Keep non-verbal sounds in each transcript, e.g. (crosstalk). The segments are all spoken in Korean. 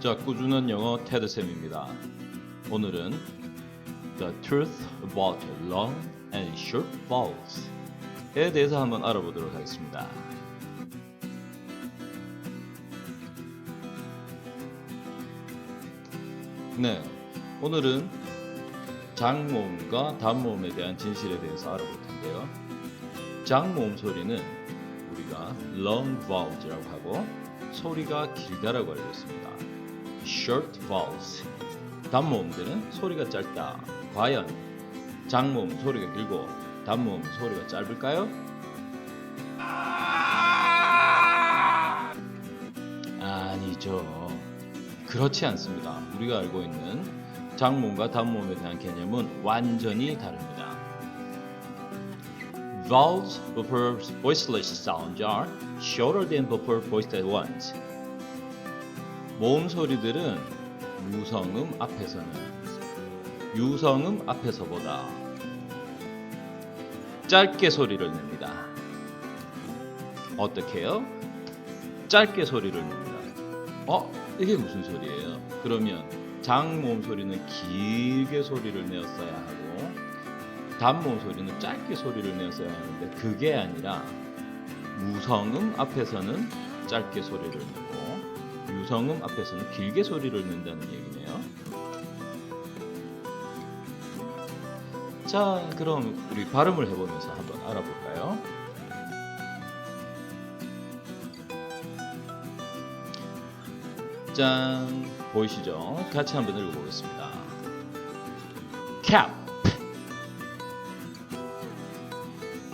자, 꾸준한 영어 테드쌤입니다. 오늘은 The Truth About Long and Short Vowels에 대해서 한번 알아보도록 하겠습니다. 네, 오늘은 장모음과 단모음에 대한 진실에 대해서 알아볼 텐데요. 장모음 소리는 우리가 long vowels이라고 하고 소리가 길다라고 알고 있습니다. Short vowels. 단모음들은 소리가 짧다. 과연 장모음 소리가 길고 단모음 소리가 짧을까요? 아니죠. 그렇지 않습니다. 우리가 알고 있는 장모음과 단모음에 대한 개념은 완전히 다릅니다. Vowels before voiceless sounds are shorter than before voiced ones. 모음 소리들은 무성음 앞에서는 유성음 앞에서보다 짧게 소리를 냅니다. 어떻게요? 짧게 소리를 냅니다. 어? 이게 무슨 소리예요? 그러면 장모음 소리는 길게 소리를 내었어야 하고 단모음 소리는 짧게 소리를 내었어야 하는데 그게 아니라 무성음 앞에서는 짧게 소리를 유 성음 앞에서는 길게 소리를 낸다는 얘기네요. 자, 그럼 우리 발음을 해보면서 한번 알아볼까요? 짠, 보이시죠? 같이 한번 읽어보겠습니다. cap,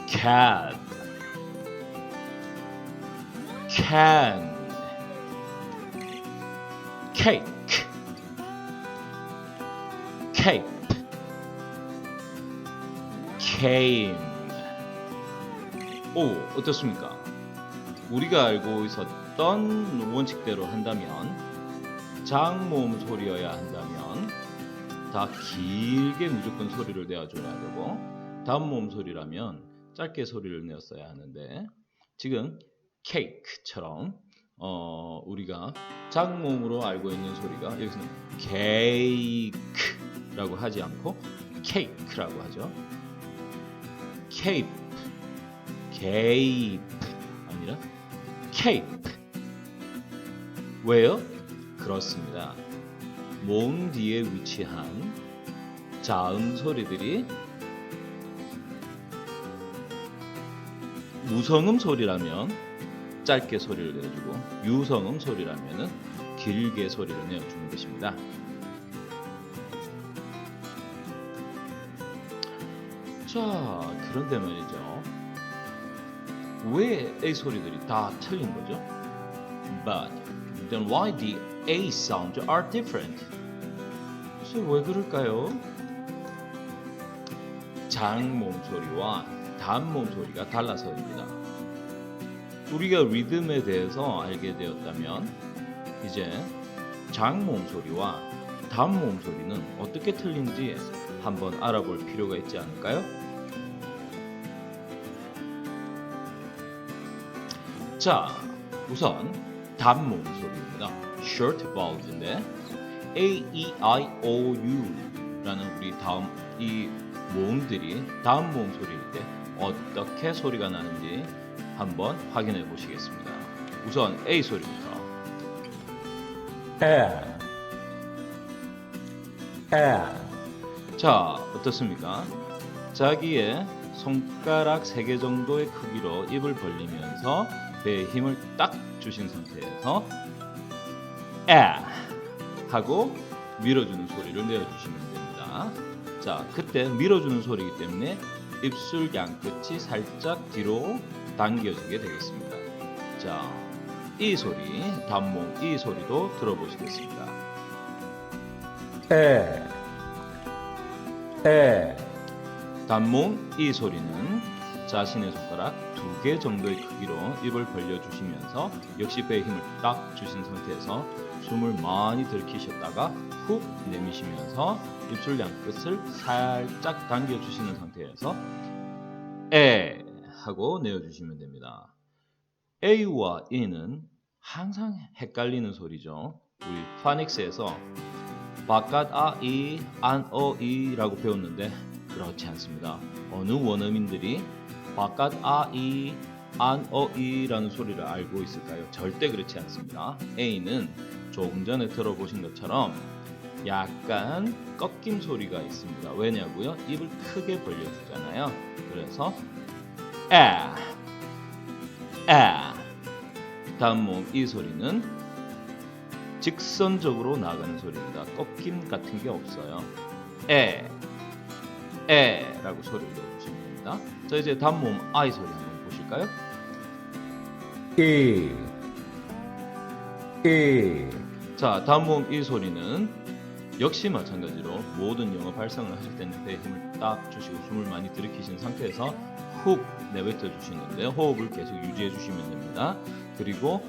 cat, can, cake, cape, came. 오, 어떻습니까? 우리가 알고 있었던 원칙대로 한다면 장모음 소리여야 한다면 다 길게 무조건 소리를 내어줘야 되고 단모음 소리라면 짧게 소리를 내었어야 하는데 지금 케이크처럼 어, 우리가 장모음으로 알고 있는 소리가 여기서는 케이크라고 하지 않고 케이크라고 하죠. 케이프, 케이프 아니라 케이프. 왜요? 그렇습니다. 모음 뒤에 위치한 자음 소리들이 무성음 소리라면 짧게 소리를 내주고 유성음 소리라면 길게 소리를 내어주는 것입니다. 자, 그런데 말이죠. 왜 A 소리들이 다 틀린 거죠? But then why the A sounds are different? 왜 그럴까요? 장모음 소리와 단모음 소리가 달라서입니다. 우리가 리듬에 대해서 알게 되었다면 이제 장모음 소리와 단모음 소리는 어떻게 틀린지 한번 알아볼 필요가 있지 않을까요? 자, 우선 단모음 소리입니다. short vowels인데 A, E, I, O, U라는 우리 다음 이 모음들이 다음 모음 소리일 때 어떻게 소리가 나는지 한번 확인해 보시겠습니다. 우선 A 소리부터 에, 에, 자, 어떻습니까? 자기의 손가락 3개 정도의 크기로 입을 벌리면서 배에 힘을 딱 주신 상태에서 에 하고 밀어주는 소리를 내어주시면 됩니다. 자, 그때 밀어주는 소리이기 때문에 입술 양끝이 살짝 뒤로 당겨지게 되겠습니다. 자, 이 소리, 단모음 이 소리도 들어보시겠습니다. 에, 에, 단모음 이 소리는 자신의 손가락 두 개 정도의 크기로 입을 벌려주시면서 역시 배에 힘을 딱 주신 상태에서 숨을 많이 들이키셨다가 훅 내미시면서 입술 양 끝을 살짝 당겨주시는 상태에서 에 하고 내어주시면 됩니다. A와 E는 항상 헷갈리는 소리죠. 우리 파닉스에서 바깥 아 이 안 어 이라고 배웠는데 그렇지 않습니다. 어느 원어민들이 바깥 아 이 안 어 이라는 소리를 알고 있을까요? 절대 그렇지 않습니다. A는 조금 전에 들어보신 것처럼 약간 꺾임 소리가 있습니다. 왜냐고요? 입을 크게 벌려주잖아요. 그래서 에, 에. 다음 모음 이 소리는 직선적으로 나가는 소리입니다. 꺾임 같은 게 없어요. 에, 에라고 소리를 됩니다. 자 이제 다음 모음 아이 소리 한번 보실까요? E E 자 다음 모음 이 소리는 역시 마찬가지로 모든 영어 발성을 하실 때는 배에 힘을 딱 주시고 숨을 많이 들이키신 상태에서 훅 내뱉어 주시는데 호흡을 계속 유지해 주시면 됩니다. 그리고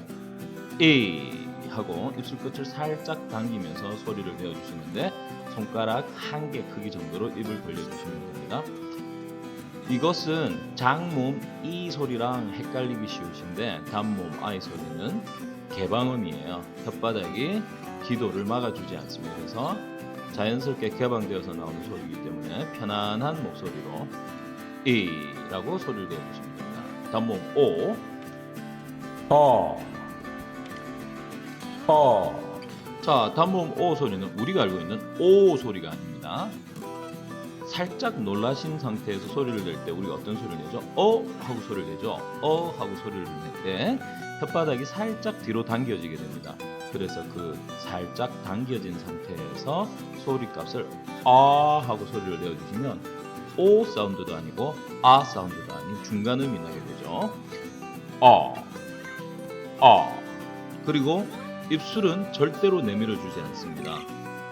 이 하고 입술 끝을 살짝 당기면서 소리를 내어 주시는데 손가락 한 개 크기 정도로 입을 벌려 주시면 됩니다. 이것은 장모음 이 소리랑 헷갈리기 쉬우신데 단모음 아이 소리는 개방음이에요. 혓바닥이 기도를 막아주지 않습니다. 그래서 자연스럽게 개방되어서 나오는 소리이기 때문에 편안한 목소리로 이라고 소리를 내주시면 됩니다. 단모음 오, O O 자 단모음 오 소리는 우리가 알고 있는 오 소리가 아닙니다. 살짝 놀라신 상태에서 소리를 낼 때 우리가 어떤 소리를 내죠? 어 하고 소리를 내죠. 어 하고 소리를 낼 때 혓바닥이 살짝 뒤로 당겨지게 됩니다. 그래서 그 살짝 당겨진 상태에서 소리 값을 아 하고 소리를 내어주시면 오 사운드도 아니고 아 사운드도 아닌 중간 음이 나게 되죠. 아, 아. 그리고 입술은 절대로 내밀어 주지 않습니다.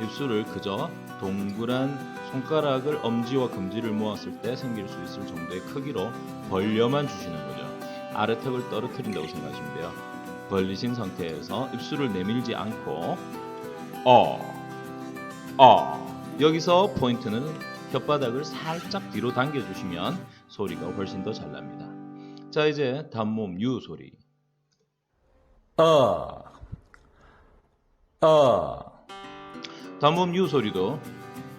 입술을 그저 동그란 손가락을 엄지와 금지를 모았을 때 생길 수 있을 정도의 크기로 벌려만 주시는 거죠. 아래턱을 떨어뜨린다고 생각하시면 돼요. 벌리신 상태에서 입술을 내밀지 않고 어, 어. 여기서 포인트는 혓바닥을 살짝 뒤로 당겨주시면 소리가 훨씬 더 잘 납니다. 자 이제 단모음 U 소리. 어 어 단모음 U 소리도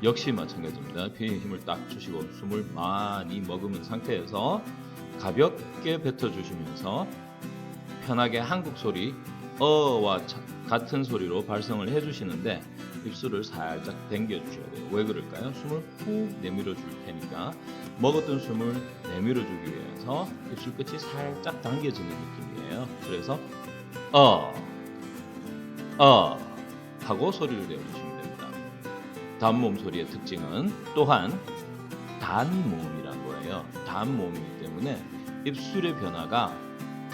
역시 마찬가지입니다. 배에 힘을 딱 주시고 숨을 많이 머금은 상태에서 가볍게 뱉어주시면서 편하게 한국 소리 어와 차- 같은 소리로 발성을 해주시는데 입술을 살짝 당겨주셔야 돼요. 왜 그럴까요? 숨을 훅 내밀어 줄 테니까 먹었던 숨을 내밀어 주기 위해서 입술 끝이 살짝 당겨지는 느낌이에요. 그래서 어, 어 하고 소리를 내어주시면 됩니다. 단모음 소리의 특징은 또한 단모음이라는 거예요. 단모음이기 때문에 입술의 변화가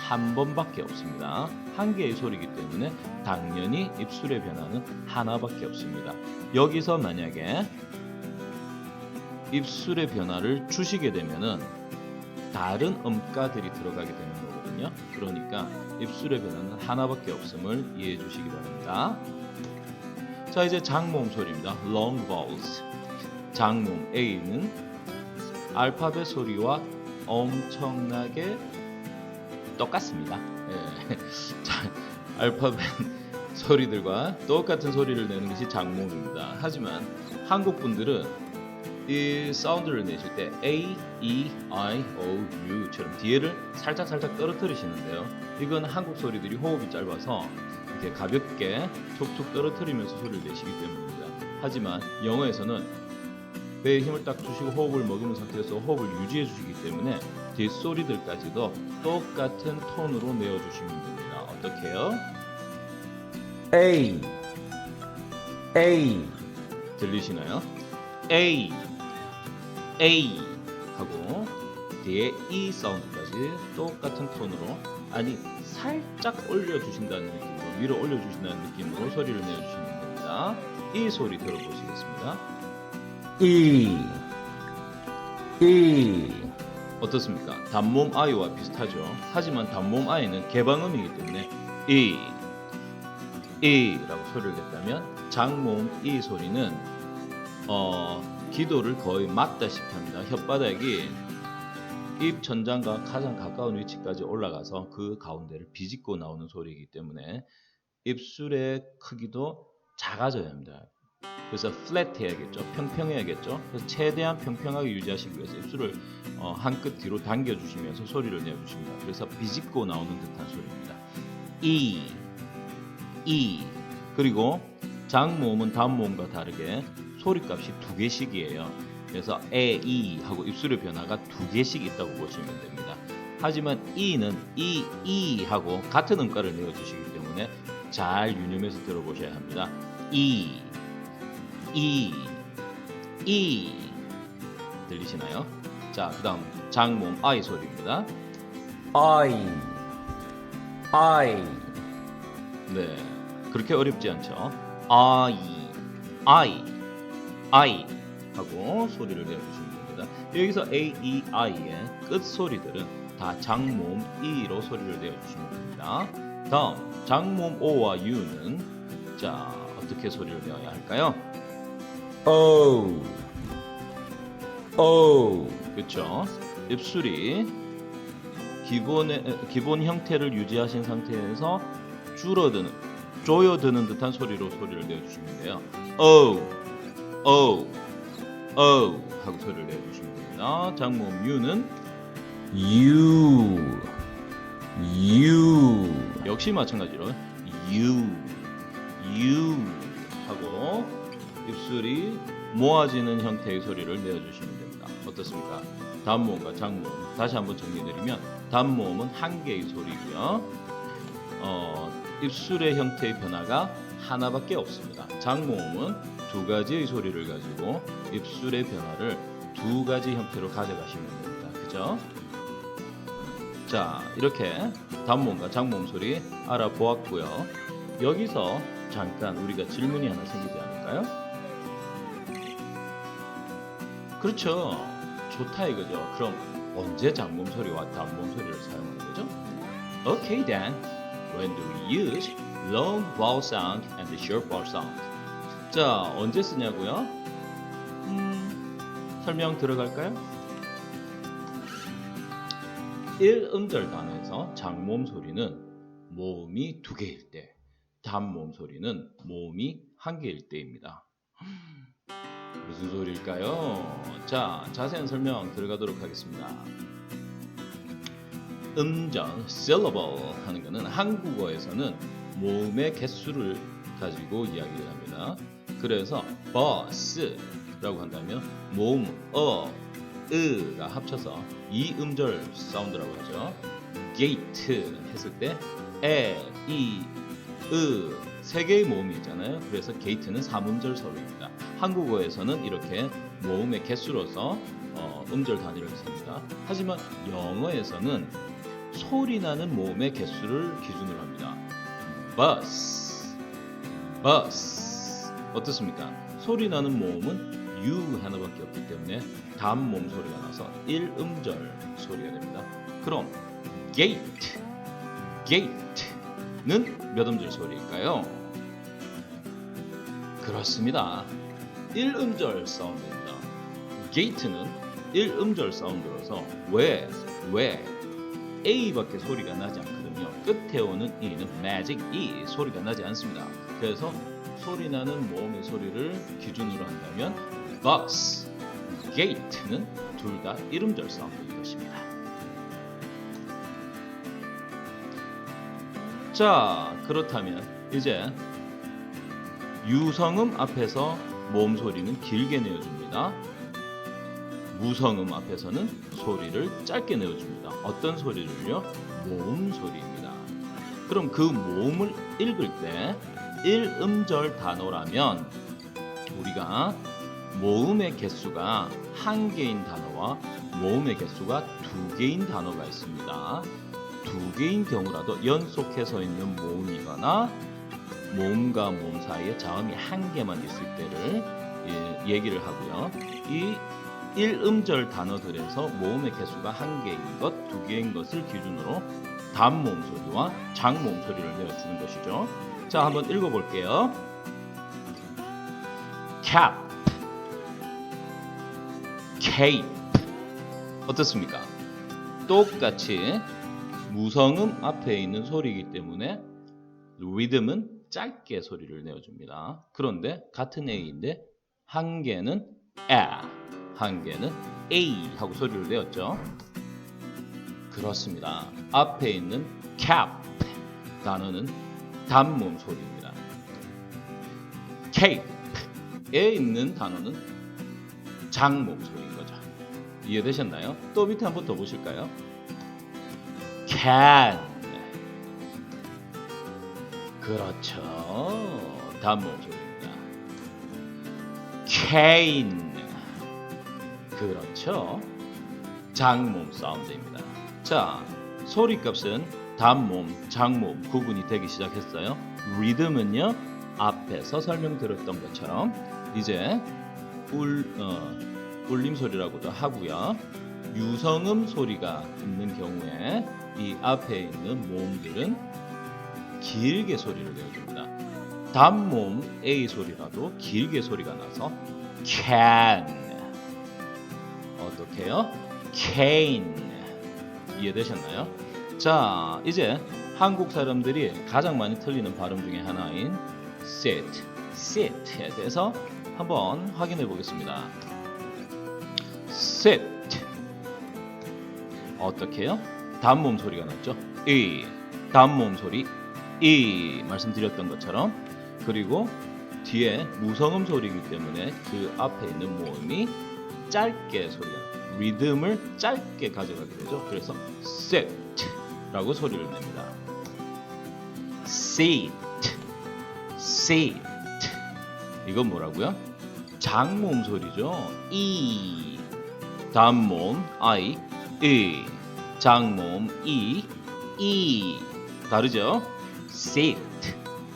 한 번밖에 없습니다. 한 개의 소리이기 때문에 당연히 입술의 변화는 하나밖에 없습니다. 여기서 만약에 입술의 변화를 주시게 되면은 다른 음가들이 들어가게 되는 거거든요. 그러니까 입술의 변화는 하나밖에 없음을 이해해 주시기 바랍니다. 자 이제 장모음 소리입니다. long vowels. 장모음 A는 알파벳 소리와 엄청나게 똑같습니다. 예. (laughs) 자, 알파벳 소리들과 똑같은 소리를 내는 것이 장모음입니다. 하지만 한국 분들은 이 사운드를 내실 때 A, E, I, O, U처럼 뒤에를 살짝 살짝 떨어뜨리시는데요. 이건 한국 소리들이 호흡이 짧아서 이렇게 가볍게 툭툭 떨어뜨리면서 소리를 내시기 때문입니다. 하지만 영어에서는 배에 힘을 딱 주시고 호흡을 머금은 상태에서 호흡을 유지해 주시기 때문에 뒷소리들까지도 똑같은 톤으로 내어주시면 됩니다. 어떻게요? A A 들리시나요? A, A 하고 뒤에 E 사운드까지 똑같은 톤으로 아니 살짝 올려주신다는 느낌으로 위로 올려주신다는 느낌으로 소리를 내주시면 됩니다. 이 소리 들어보시겠습니다. E E 어떻습니까? 단모음 아이와 비슷하죠. 하지만 단모음 아이는 개방음이기 때문에 이, 이라고 소리를 냈다면 장모음 이 소리는 어, 기도를 거의 막다시피 합니다. 혓바닥이 입 천장과 가장 가까운 위치까지 올라가서 그 가운데를 비집고 나오는 소리이기 때문에 입술의 크기도 작아져야 합니다. 그래서 플랫 해야겠죠. 평평해야겠죠. 그래서 최대한 평평하게 유지하시기 위해서 입술을 어, 한끗 뒤로 당겨주시면서 소리를 내주십니다. 그래서 비집고 나오는 듯한 소리입니다. E, E. 그리고 장모음은 단모음과 다르게 소리값이 두 개씩이에요. 그래서 에, 이 하고 입술의 변화가 두 개씩 있다고 보시면 됩니다. 하지만 E는 E, E 하고 같은 음가를 내어주시기 때문에 잘 유념해서 들어보셔야 합니다. E, E, E 들리시나요? 자, 그 다음 장모음 I 소리입니다. I, I, 네, 그렇게 어렵지 않죠. I, I, I 하고 소리를 내주시면 됩니다. 여기서 A, E, I의 끝 소리들은 다 장모음 E로 소리를 내주시면 됩니다. 다음 장모음 O와 U는 자 어떻게 소리를 내어야 할까요? O, O, 그렇죠. 입술이 기본의 기본 형태를 유지하신 상태에서 줄어드는 조여드는 듯한 소리로 소리를 내주시면 돼요. O, O, O 하고 소리를 내주시면 됩니다. 장모음 U는? U, U, 역시 마찬가지로 U, U 하고 입술이 모아지는 형태의 소리를 내어주시면 됩니다. 어떻습니까? 단모음과 장모음 다시 한번 정리드리면 단모음은 한 개의 소리고요. 어, 입술의 형태의 변화가 하나밖에 없습니다. 장모음은 두 가지의 소리를 가지고 입술의 변화를 두 가지 형태로 가져가시면 됩니다. 그죠? 자, 이렇게 단모음과 장모음 소리 알아보았고요. 여기서 잠깐 우리가 질문이 하나 생기지 않을까요? 그렇죠. 좋다 이거죠. 그럼 언제 장모음 소리와 단모음 소리를 사용하는 거죠? Okay then. When do we use long vowel sound and the short vowel sound? 자, 언제 쓰냐고요? 음, 설명 들어갈까요? 1음절 단어에서 장모음 소리는 모음이 두 개일 때, 단모음 소리는 모음이 한 개일 때입니다. 무슨 소리일까요? 자, 자세한 설명 들어가도록 하겠습니다. 음절, syllable 하는 것은 한국어에서는 모음의 개수를 가지고 이야기를 합니다. 그래서 버스라고 한다면 모음 어, 으가 합쳐서 이 음절 사운드라고 하죠. 게이트 했을 때 에, 이, 으, 세 개의 모음이 있잖아요. 그래서 게이트는 삼음절 소리입니다. 한국어에서는 이렇게 모음의 개수로서 어, 음절 단위를 씁니다. 하지만 영어에서는 소리 나는 모음의 개수를 기준으로 합니다. bus, bus 어떻습니까? 소리 나는 모음은 U 하나밖에 없기 때문에 단모음 소리가 나서 1음절 소리가 됩니다. 그럼 gate, gate 는 몇 음절 소리일까요? 그렇습니다. 1음절 사운드입니다. gate는 1음절 사운드로서 왜, 왜 A밖에 소리가 나지 않거든요. 끝에 오는 E는 magic E 소리가 나지 않습니다. 그래서 소리 나는 모음의 소리를 기준으로 한다면 bus, gate는 둘다 1음절 사운드인 것입니다. 자, 그렇다면 이제 유성음 앞에서 모음 소리는 길게 내어줍니다. 무성음 앞에서는 소리를 짧게 내어줍니다. 어떤 소리를요? 모음 소리입니다. 그럼 그 모음을 읽을 때 1음절 단어라면 우리가 모음의 개수가 한 개인 단어와 모음의 개수가 두 개인 단어가 있습니다. 두 개인 경우라도 연속해서 있는 모음이거나 모음과 모음 사이에 자음이 한 개만 있을 때를 예, 얘기를 하고요. 이 1음절 단어들에서 모음의 개수가 한 개인 것, 두 개인 것을 기준으로 단모음 소리와 장모음 소리를 내어주는 것이죠. 자, 한번 읽어볼게요. cap, cape. 어떻습니까? 똑같이 무성음 앞에 있는 소리이기 때문에 리듬은 짧게 소리를 내어줍니다. 그런데 같은 A인데 한 개는 A, 한 개는 A 하고 소리를 내었죠. 그렇습니다. 앞에 있는 cap 단어는 단모음 소리입니다. cape에 있는 단어는 장모음 소리인 거죠. 이해되셨나요? 또 밑에 한번 더 보실까요? Can 그렇죠. 단모음 소리입니다. cane 그렇죠. 장모음 사운드입니다. 자, 소리값은 단모음, 장모음 구분이 되기 시작했어요. 리듬은요 앞에서 설명드렸던 것처럼 이제 울 어, 울림 소리라고도 하고요. 유성음 소리가 있는 경우에 이 앞에 있는 모음들은 길게 소리를 내줍니다. 단모음 A 소리라도 길게 소리가 나서 can 어떻게요? cane 이해되셨나요? 자 이제 한국 사람들이 가장 많이 틀리는 발음 중에 하나인 sit, sit에 대해서 한번 확인해 보겠습니다. sit 어떻게요? 단모음 소리가 났죠? 이 단모음 소리 이 말씀드렸던 것처럼 그리고 뒤에 무성음 소리이기 때문에 그 앞에 있는 모음이 짧게 소리가. 리듬을 짧게 가져가게 되죠. 그래서 sit라고 소리를 냅니다. sit, sit. 이건 뭐라고요? 장모음 소리죠. 이 단모음 I, 이 장모음 이, 이 다르죠? sit.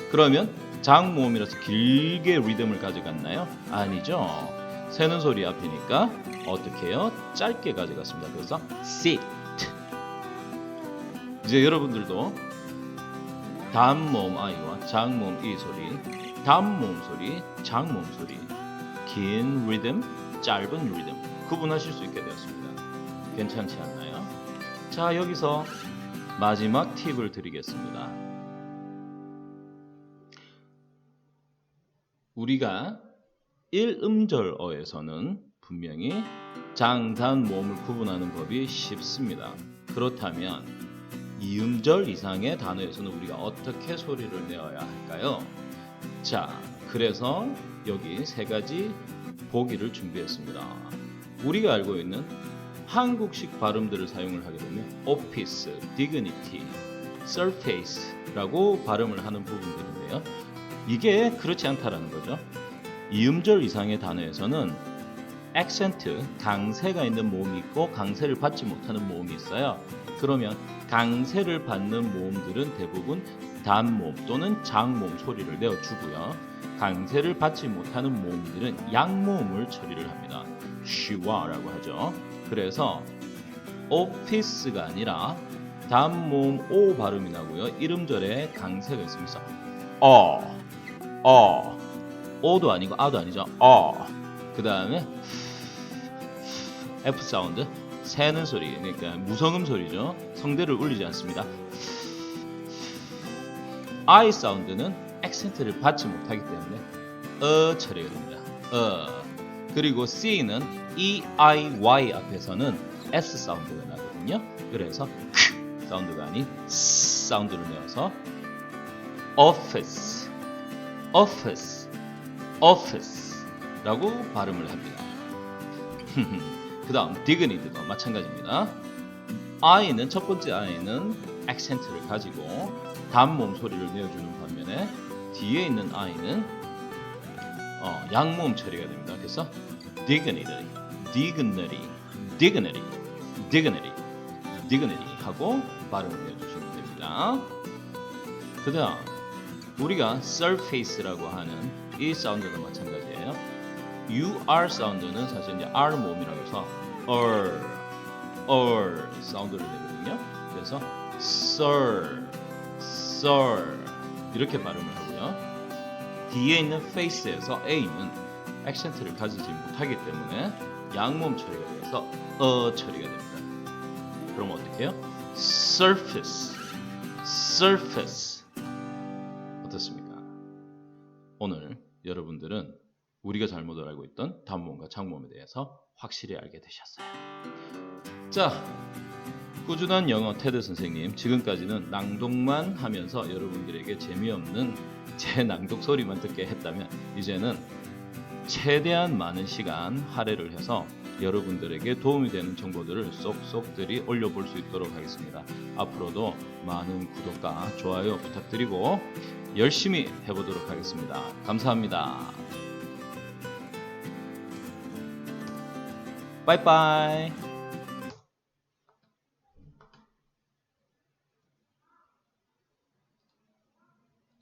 그러면 장모음이라서 길게 리듬을 가져갔나요? 아니죠. 새는 소리 앞이니까 어떻게 해요? 짧게 가져갔습니다. 그래서 sit. 이제 여러분들도 단모음 I와 장모음 E 소리, 단모음 소리, 장모음 소리, 긴 리듬, 짧은 리듬 구분하실 수 있게 되었습니다. 괜찮지 않나요? 자, 여기서 마지막 팁을 드리겠습니다. 우리가 1음절어에서는 분명히 장단 모음을 구분하는 법이 쉽습니다. 그렇다면 2음절 이상의 단어에서는 우리가 어떻게 소리를 내어야 할까요? 자, 그래서 여기 세 가지 보기를 준비했습니다. 우리가 알고 있는 한국식 발음들을 사용을 하게 되면 office, dignity, surface라고 발음을 하는 부분들인데요. 이게 그렇지 않다라는 거죠. 이음절 이상의 단어에서는 액센트, 강세가 있는 모음이 있고 강세를 받지 못하는 모음이 있어요. 그러면 강세를 받는 모음들은 대부분 단모음 또는 장모음 소리를 내어주고요. 강세를 받지 못하는 모음들은 양모음을 처리를 합니다. 쉬와라고 하죠. 그래서 오피스가 아니라 단모음 오 발음이 나고요. 이름절에 강세가 있습니다. 어, 어, 오도 아니고 아도 아니죠. 어. 그 다음에 F 사운드 새는 소리 그러니까 무성음 소리죠. 성대를 울리지 않습니다. I 사운드는 액센트를 받지 못하기 때문에 어 처리가 됩니다. 어 그리고 C는 E I Y 앞에서는 S 사운드가 나거든요. 그래서 크 사운드가 아닌 S 사운드를 내어서 office, office, office라고 발음을 합니다. (laughs) 그 다음 dignity도 마찬가지입니다. I는 첫 번째 I는 액센트를 가지고 단모음 소리를 내어주는 반면에 뒤에 있는 I는 어, 양모음 처리가 됩니다. 그래서 dignity, dignity, dignity, dignity, dignity 하고 발음을 내주시면 됩니다. 그 다음 우리가 surface라고 하는 이 사운드도 마찬가지예요. UR 사운드는 사실 이제 R 모음이라고 해서 R, R 사운드를 내거든요. 그래서 sir, sir 이렇게 발음을 하고요. 뒤에 있는 face에서 A는 액센트를 가지지 못하기 때문에 양모음 처리가 돼서 어 처리가 됩니다. 그럼 어떻게 해요? surface, surface 어떻습니까? 오늘 여러분들은 우리가 잘못 알고 있던 단모음과 장모음에 대해서 확실히 알게 되셨어요. 자, 꾸준한 영어 테드 선생님 지금까지는 낭독만 하면서 여러분들에게 재미없는 제 낭독 소리만 듣게 했다면 이제는 최대한 많은 시간 할애를 해서 여러분들에게 도움이 되는 정보들을 쏙쏙들이 올려볼 수 있도록 하겠습니다. 앞으로도 많은 구독과 좋아요 부탁드리고 열심히 해보도록 하겠습니다. 감사합니다. 빠이빠이.